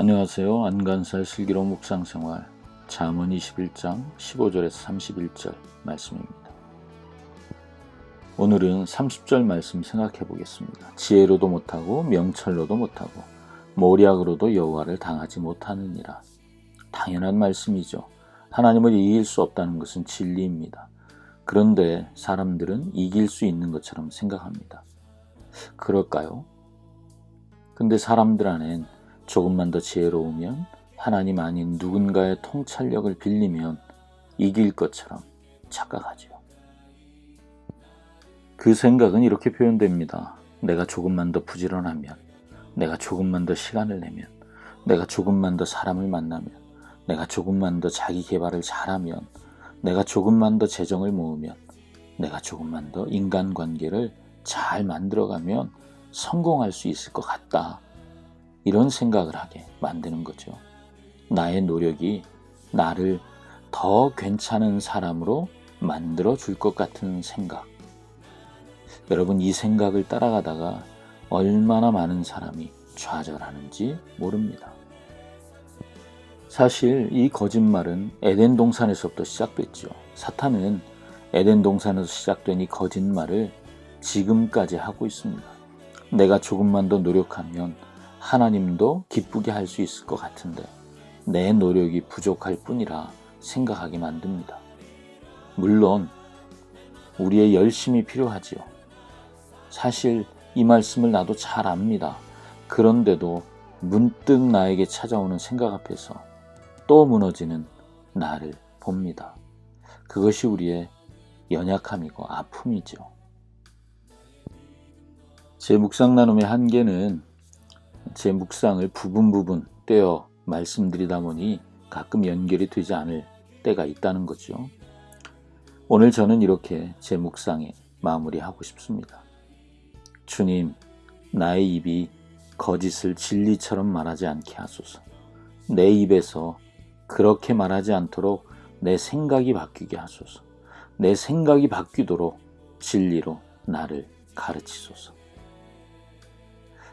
안녕하세요. 안간사의 슬기로운 묵상생활 잠언 21장 15절에서 31절 말씀입니다. 오늘은 30절 말씀 생각해 보겠습니다. 지혜로도 못하고 명철로도 못하고 모략으로도 여호와를 당하지 못하느니라. 당연한 말씀이죠. 하나님을 이길 수 없다는 것은 진리입니다. 그런데 사람들은 이길 수 있는 것처럼 생각합니다. 그럴까요? 근데 사람들 안엔 조금만 더 지혜로우면 하나님 아닌 누군가의 통찰력을 빌리면 이길 것처럼 착각하지요. 그 생각은 이렇게 표현됩니다. 내가 조금만 더 부지런하면, 내가 조금만 더 시간을 내면, 내가 조금만 더 사람을 만나면, 내가 조금만 더 자기 개발을 잘하면, 내가 조금만 더 재정을 모으면, 내가 조금만 더 인간관계를 잘 만들어가면 성공할 수 있을 것 같다. 이런 생각을 하게 만드는 거죠. 나의 노력이 나를 더 괜찮은 사람으로 만들어 줄 것 같은 생각. 여러분, 이 생각을 따라가다가 얼마나 많은 사람이 좌절하는지 모릅니다. 사실 이 거짓말은 에덴 동산에서부터 시작됐죠. 사탄은 에덴 동산에서 시작된 이 거짓말을 지금까지 하고 있습니다. 내가 조금만 더 노력하면 하나님도 기쁘게 할 수 있을 것 같은데 내 노력이 부족할 뿐이라 생각하게 만듭니다. 물론 우리의 열심이 필요하지요. 사실 이 말씀을 나도 잘 압니다. 그런데도 문득 나에게 찾아오는 생각 앞에서 또 무너지는 나를 봅니다. 그것이 우리의 연약함이고 아픔이죠. 제 묵상 나눔의 한계는 제 묵상을 부분 부분 떼어 말씀드리다 보니 가끔 연결이 되지 않을 때가 있다는 거죠. 오늘 저는 이렇게 제 묵상에 마무리하고 싶습니다. 주님, 나의 입이 거짓을 진리처럼 말하지 않게 하소서. 내 입에서 그렇게 말하지 않도록 내 생각이 바뀌게 하소서. 내 생각이 바뀌도록 진리로 나를 가르치소서.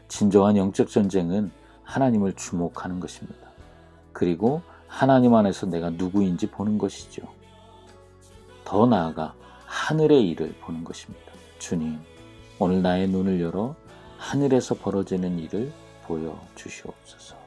진정한 영적 전쟁은 하나님을 주목하는 것입니다. 그리고 하나님 안에서 내가 누구인지 보는 것이죠. 더 나아가 하늘의 일을 보는 것입니다. 주님, 오늘 나의 눈을 열어 하늘에서 벌어지는 일을 보여 주시옵소서.